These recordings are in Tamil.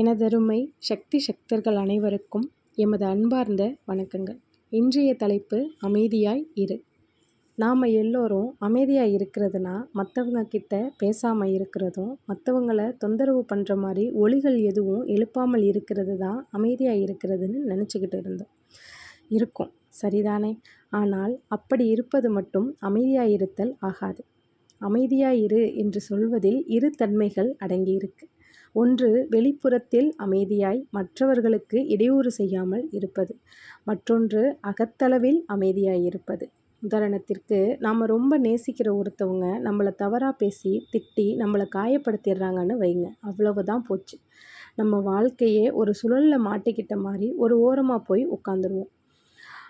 எனதருமை சக்தி சக்தர்கள் அனைவருக்கும் எமது அன்பார்ந்த வணக்கங்கள். இன்றைய தலைப்பு அமைதியாய் இரு. நாம் எல்லோரும் அமைதியாக இருக்கிறதுனா மற்றவங்க கிட்ட பேசாமல் இருக்கிறதும் மற்றவங்கள தொந்தரவு பண்ணுற மாதிரி ஒளிகள் எதுவும் எழுப்பாமல் இருக்கிறது தான் அமைதியாக இருக்கிறதுன்னு நினச்சிக்கிட்டு இருந்தோம். இருக்கும் சரிதானே? ஆனால் அப்படி இருப்பது மட்டும் அமைதியாக இருத்தல் ஆகாது. அமைதியாக இரு என்று சொல்வதில் இரு தன்மைகள் அடங்கியிருக்கு. ஒன்று வெளிப்புறத்தில் அமைதியாய் மற்றவர்களுக்கு இடையூறு செய்யாமல் இருப்பது. மற்றொன்று அகத்தளவில் அமைதியாய் இருப்பது. உதாரணத்திற்கு நாம் ரொம்ப நேசிக்கிற ஒருத்தவங்க நம்மளை தவறாக பேசி திட்டி நம்மளை காயப்படுத்திடுறாங்கன்னு வைங்க. அவ்வளவுதான் போச்சு. நம்ம வாழ்க்கையே ஒரு சுழலில் மாட்டிக்கிட்ட மாதிரி ஒரு ஓரமாக போய் உட்காந்துருவோம்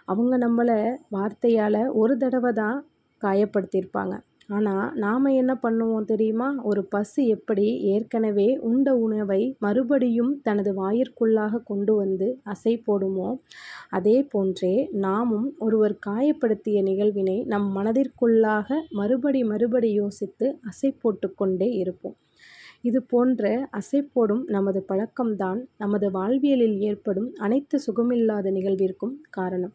அவங்க நம்மளை வார்த்தையால் ஒரு தடவை தான் காயப்படுத்தியிருப்பாங்க. ஆனால் நாம் என்ன பண்ணுவோம் தெரியுமா? ஒரு பசு எப்படி ஏற்கனவே உண்ட உணவை மறுபடியும் தனது வாயிற்குள்ளாக கொண்டு வந்து அசை போடுமோ அதே போன்றே நாமும் ஒருவர் காயப்படுத்திய நிகழ்வினை நம் மனதிற்குள்ளாக மறுபடி மறுபடி யோசித்து அசை போட்டு கொண்டே இருப்போம். இது போன்ற அசை போடும் நமது பழக்கம்தான் நமது வாழ்வியலில் ஏற்படும் அனைத்து சுகமில்லாத நிகழ்விற்கும் காரணம்.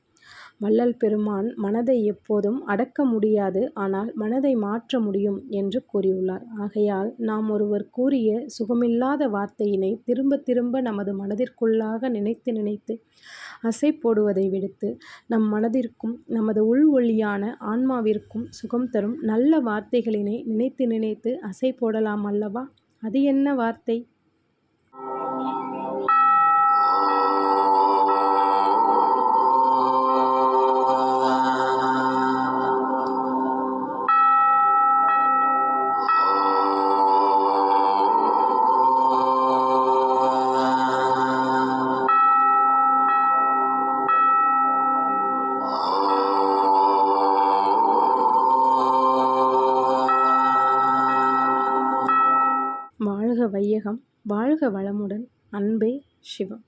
வள்ளல் பெருமான் மனதை எப்போதும் அடக்க முடியாது ஆனால் மனதை மாற்ற முடியும் என்று கூறியுள்ளார். ஆகையால் நாம் ஒருவர் கூறிய சுகமில்லாத வார்த்தையினை திரும்ப திரும்ப நமது மனதிற்குள்ளாக நினைத்து நினைத்து அசை போடுவதை விடுத்து நம் மனதிற்கும் நமது உள் ஒளியான ஆன்மாவிற்கும் சுகம் தரும் நல்ல வார்த்தைகளினை நினைத்து நினைத்து அசை போடலாம் அல்லவா? அது என்ன வார்த்தை? வாழ்க வையகம் வாழ்க வளமுடன் அன்பே சிவம்.